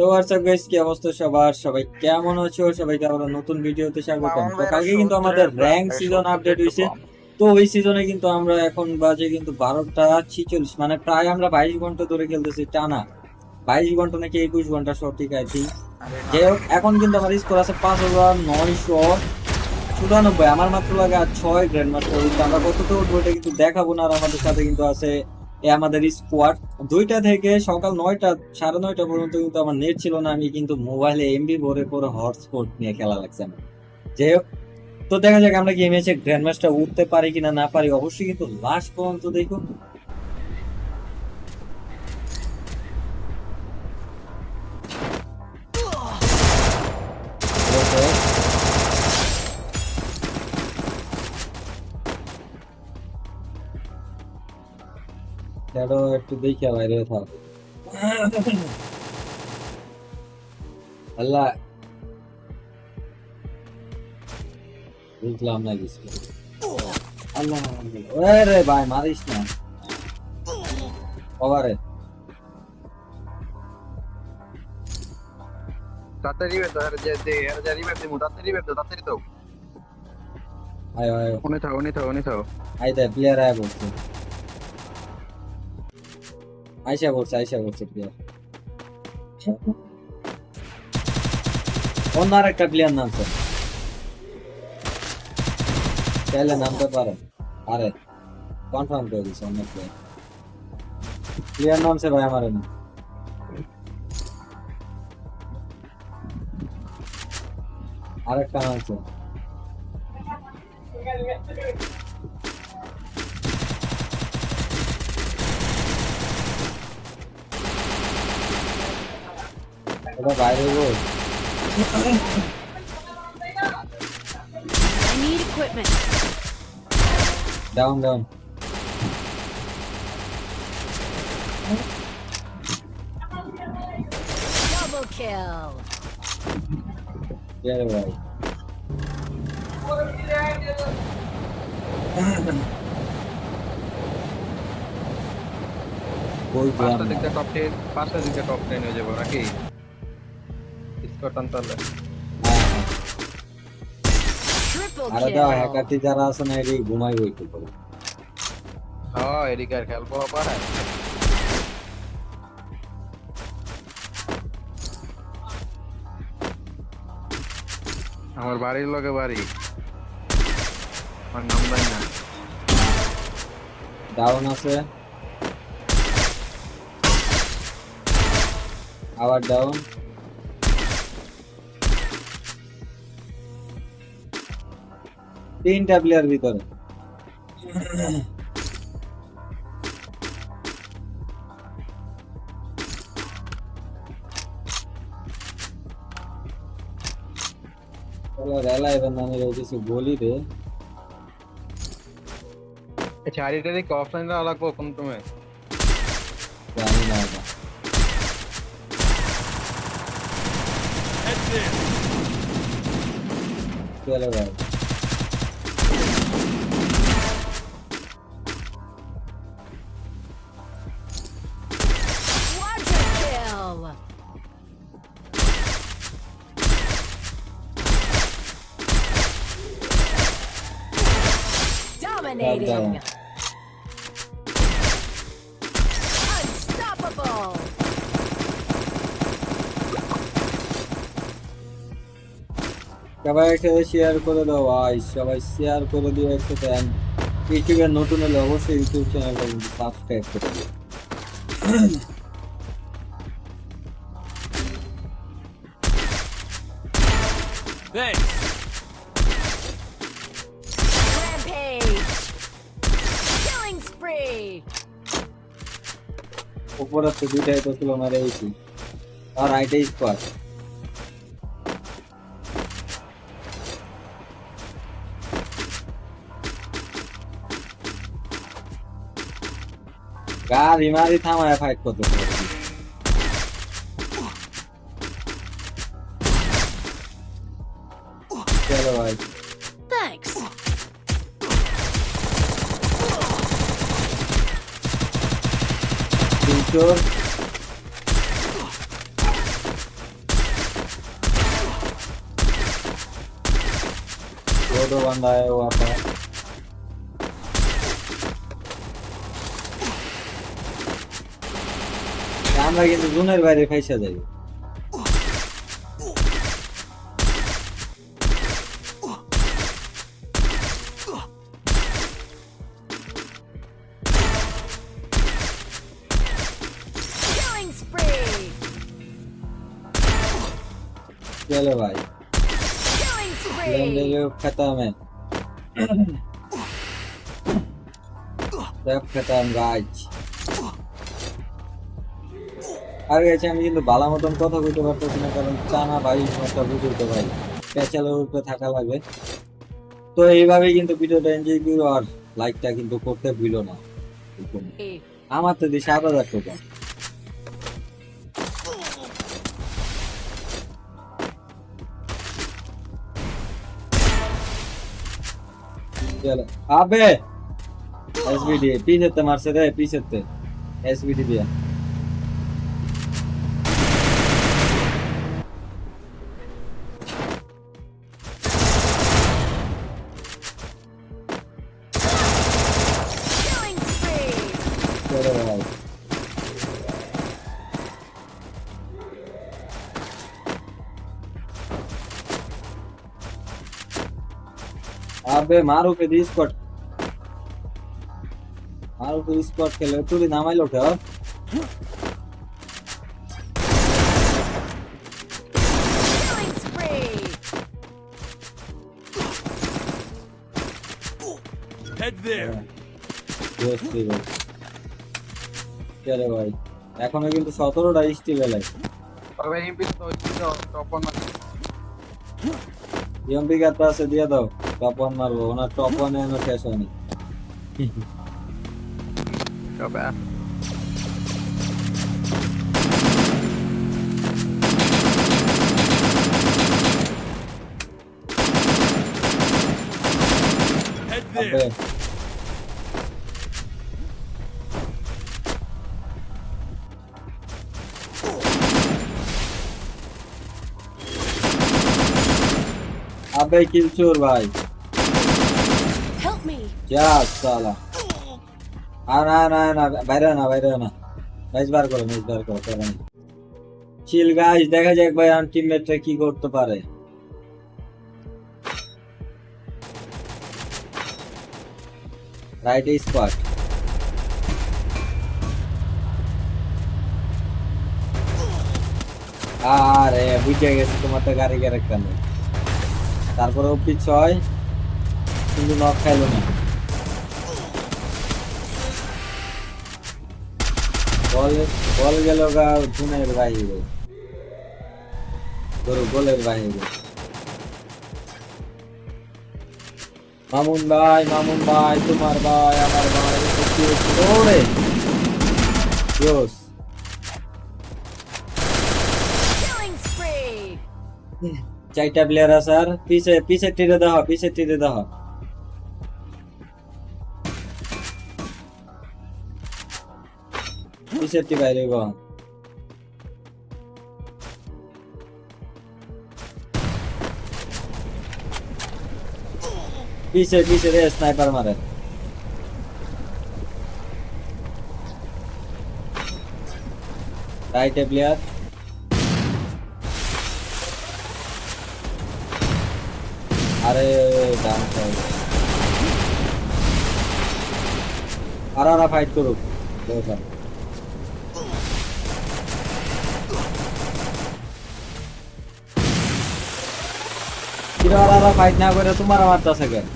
তো WhatsApp guys কি অবস্থা সবার? সবাই কেমন আছো? সবাইকে আমরা নতুন ভিডিওতে স্বাগতম। তো কালকে কিন্তু আমাদের র্যাঙ্ক সিজন আপডেট হয়েছে। তো ওই সিজনে কিন্তু আমরা এখন বাজে কিন্তু বারোটা ছিচল্লিশ। মানে প্রায় আমরা বাইশ ঘণ্টা ধরে খেলতেছি টানা। বাইশ ঘণ্টা নাকি একুশ ঘণ্টা সঠিক আই থিঙ্ক যাই হোক এখন কিন্তু আমার স্কোর আছে পাঁচ হাজার নয়শো চুরানব্বই। আমার মাত্র লাগে আর ছয় গ্র্যান্ড মাস্টার আমরা কতটা উঠবো এটা কিন্তু দেখাবো না আর আমাদের সাথে কিন্তু আছে আমাদের স্কোয়াড দুইটা থেকে সকাল নয়টা, সাড়ে নয়টা পর্যন্ত কিন্তু আমার নেট ছিল না। আমি কিন্তু মোবাইলে এমবি ভরে পরে হটস্পট নিয়ে খেলা লাগছে আমার। যাই হোক, তো দেখা যাক আমরা কি ম্যাচে গ্র্যান্ড উঠতে পারি কিনা, না পারি। অবশ্যই কিন্তু লাস্ট পর্যন্ত দেখুন। শ্যাডো একটু দেখে বাইরে থাক। আল্লাহ। বুঝলাম না কিছু। আল্লাহ ওরে রে ভাই মারিস না। ওভারে তাড়াতাড়ি বের দাও যে যে এর জারি বের দিমু তাড়াতাড়ি বের দাও তাড়াতাড়ি দাও আয় আয়। উনি থাও উনি থাও উনি থাও। আই দে প্লেয়ার আয় বলছে আইসা বলছে আইসা বলছে প্লেয়ার অন্য আর একটা প্লেয়ার নামছে। চাইলে নামতে পারে। আরে কনফার্ম করে দিছে অন্য প্লেয়ার প্লেয়ার নামছে ভাই আমার না। আরেকটা নামছে। ওটা বাইরে গো I need equipment. Down down Double kill. কে ভাই বলছিলাম পাঁচটা দিকটা টপ 10 পাঁচটা দিকটা টপ 10 হয়ে যাবে নাকি স্কট আনতালে Triple আরে দাও হ্যাকারটি যারা আছে না এটি ঘুমাই বইতে পারে। হ্যাঁ খেলব আমার বাড়ির লগে বাড়ি। আমার না। ডাউন আছে। আবার ডাউন তিনটা প্লেয়ার ভিতরে রেলা এবার নামে কিছু বলি রে চারিটা দিকে অফলাইন দেওয়া লাগবো কোন তুমি জানি না এটা। চলো ভাই Quadra Down. Unstoppable. সবাই একসাথে শেয়ার করে দাও, ভাই সবাই শেয়ার করে দিও একসাথে ইউটিউবে নতুন হলে অবশ্যই ইউটিউব চ্যানেলটা সাবস্ক্রাইব করে দিও উপরে আছে দুইটাই তো ছিল মারে এইছি আর আইটাই স্কোয়াড গাড়ি মারি থামায় ফাইট করতে। basıyor. The other one died over there. আমরা কিন্তু জুনের বাইরে খাইছে যাই চলো ভাই Killing spree. लेंगे खत्म है सब खत्म गाइज আর গেছে আমি কিন্তু ভালো মতন কথা বলতে পারতেছি না কারণ টানা ভাই একটা বুঝতে ভাই প্যাচালের উপরে থাকা লাগে তো এইভাবে কিন্তু ভিডিওটা এনজয় করো আর লাইকটা কিন্তু করতে ভুলো না আমার তো দিয়ে সাত হাজার টাকা चलो अबे एसबीडी पीछे ते मार से रे पीछे ते एसबीडी दिया আবে মারু কে দিস স্পট মারু কে স্পট খেলে তুই নামাইলো কে Head there. হ্যাঁ। yes, yes. ভাই? এখনও কিন্তু সতেরোটা স্টিল এলাই তখন এমপি কাটা আছে দিয়ে দাও। টপ ওয়ান মারবো ওনার টপ ওয়ান এখনও শেষ হয়নি। আবে আবে কিলচোর ভাই সালা আর না না না বাইরে না বাইরে না ম্যাচ বার করো ম্যাচ বার করো করে চিল গাইস দেখা যাক ভাই, আমার টিমমেটরা কি করতে পারে। রাইট স্পট আরে, বুঝে গেছে তোমার তো গাড়ি ক্যারেক্টার নেই তারপরেও পিছয় কিন্তু নক খাইলো না। বল বল গেল গা জুনের বাহিরে। ধরো গোলের বাহিরে। মামুন ভাই মামুন ভাই তোমার ভাই আমার ভাই ওরে! জোস Killing spree. চারটা প্লেয়ার আছে আর পিছে পিছে টিরে দেওয়া পিছে টিরে দেওয়া পিছে টি বাইরে গো পিছে পিছে রে স্নাইপার মারে রাইটে প্লেয়ার আরে ডান সাইড আর ফাইট করুক আর ফাইট না করে তোমার মারতাছে কেন?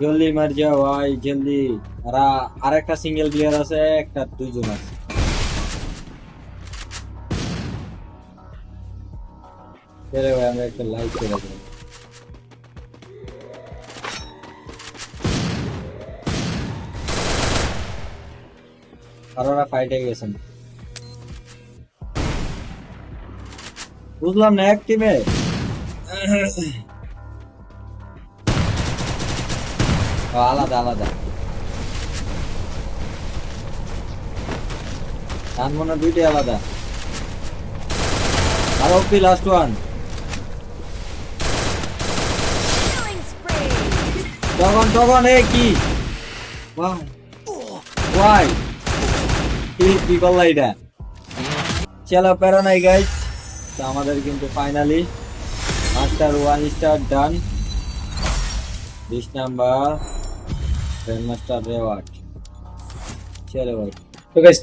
জলদি মার যাও ভাই, জলদি। আর আর একটা সিঙ্গেল প্লেয়ার আছে, একটা দুইজন আছে। চলে ভাই, আমরা একটা লাইক করে দেবো। আর ওরা ফাইটে গেছেন বুঝলাম না এক টিমে আলাদা আলাদা। গান মনে দুইটাই আলাদা। আর ওপি লাস্ট ওয়ান. তখন তখন এ কি? ওয়াই কি কি করলা এটা চলো প্যারা নাই গাইস তো আমাদের কিন্তু finally master one star done বিশ নাম্বার গ্র্যান্ড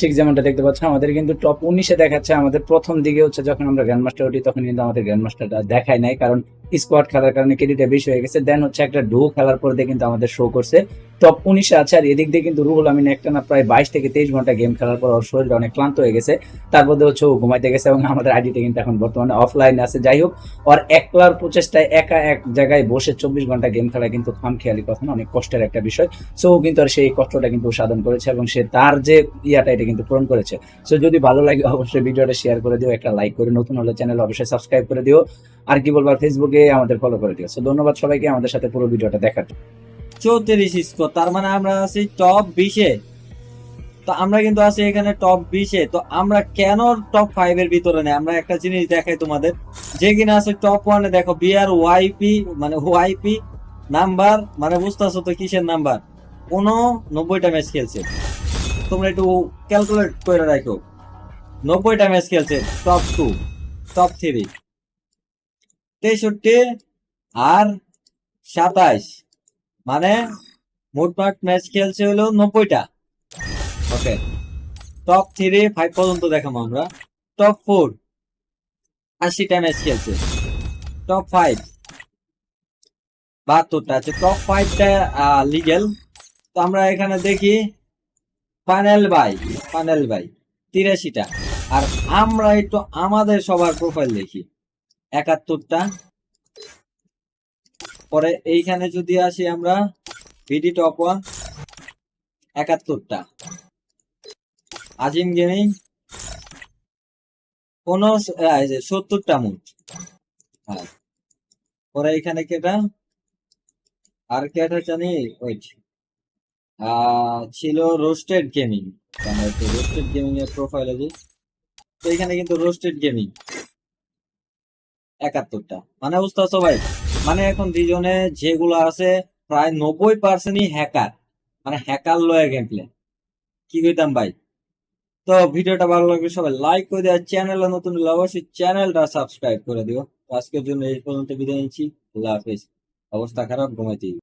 ঠিক যেমনটা দেখতে পাচ্ছ আমাদের কিন্তু টপ উনিশে দেখাচ্ছে। আমাদের প্রথম দিকে হচ্ছে যখন আমরা গ্র্যান্ড মাস্টার উঠি, তখন কিন্তু আমাদের গ্র্যান্ড মাস্টারটা দেখায় নাই, কারণ স্কোয়াড খেলার কারণে ক্রেডিটে বেশি হয়ে গেছে। দেন হচ্ছে একটা ডো খেলার পর দিয়ে কিন্তু আমাদের শো করছে। টপ উনিশে আছে আর এদিক দিয়ে কিন্তু রুহুল আমিন একটা না প্রায় বাইশ থেকে তেইশ ঘণ্টা গেম খেলার পর ওর শরীরটা অনেক ক্লান্ত হয়ে গেছে। তারপর দিয়ে হচ্ছে ও ঘুমাইতে গেছে এবং আমাদের আইডিতে কিন্তু এখন বর্তমানে অফলাইন আছে। যাই হোক, ওর একলার প্রচেষ্টায় একা এক জায়গায় বসে চব্বিশ ঘণ্টা গেম খেলা কিন্তু খামখেয়ালি কথা না অনেক কষ্টের একটা বিষয়। সো কিন্তু আর সেই কষ্টটা কিন্তু সাধন করেছে এবং সে তার যে ইয়াটা, এটা কিন্তু পূরণ করেছে। সো যদি ভালো লাগে, অবশ্যই ভিডিওটা শেয়ার করে দিও, একটা লাইক করে, নতুন হলে চ্যানেল অবশ্যই সাবস্ক্রাইব করে দিও। আর কি বলব ফেসবুকে আমাদের ফলো করে দিও। সো ধন্যবাদ সবাইকে, আমাদের সাথে পুরো ভিডিওটা দেখার জন্য। চৌত্রিশ স্কোর তার মানে আমরা আছি টপ বিশে তো আমরা কিন্তু আছি এখানে টপ বিশে তো আমরা কেন টপ ফাইভ এর ভিতরে নেই? আমরা একটা জিনিস দেখাই তোমাদের। যে কিনা আছে টপ ওয়ানে দেখো বিআর ওয়াইপি মানে ওয়াইপি নাম্বার মানে বুঝতেছো তো কিসের নাম্বার কোনো নব্বইটা ম্যাচ খেলছে। তোমরা একটু ক্যালকুলেট করে রাখো। নব্বইটা ম্যাচ খেলছে টপ টু টপ থ্রি তেষট্টি আর সাতাইশ মানে মোটমাট ম্যাচ খেলছে হলো নব্বইটা। ওকে টপ থ্রি ফাইভ পর্যন্ত দেখাবো আমরা। টপ ফোর আশিটা ম্যাচ খেলছে। টপ ফাইভ বাহাত্তরটা আছে। টপ ফাইভটা লিগেল তো আমরা এখানে দেখি পানেল বাই পানেল বাই তিরাশিটা। আর আমরা একটু আমাদের সবার প্রোফাইল দেখি। একাত্তরটা। পরে এইখানে যদি আসি আমরা ভিডি টপ ওয়ান একাত্তরটা। আজিম গেমিং, কোন সত্তরটা মুট। হ্যাঁ। পরে এখানে কেটা? আর কেটা জানি? ওয়েট ছিল রোস্টেড গেমিং রোস্টেড গেমিং এর প্রোফাইল আছে তো এখানে কিন্তু রোস্টেড গেমিং একাত্তরটা। মানে বুঝতে পারছ ভাই? মানে এখন দুজনে যেগুলো আছে, প্রায় নব্বই পার্সেন্টই হ্যাকার মানে হ্যাকার লয়ে গেম প্লে কি কইতাম ভাই? তো ভিডিওটা ভালো লাগলে সবাই লাইক করে দেওয়া চ্যানেল নতুন হলে অবশ্যই চ্যানেলটা সাবস্ক্রাইব করে দিও। আজকের জন্য এই পর্যন্ত বিদায় নিচ্ছি। আল্লাহ হাফেজ। অবস্থা খারাপ ঘুমাইতে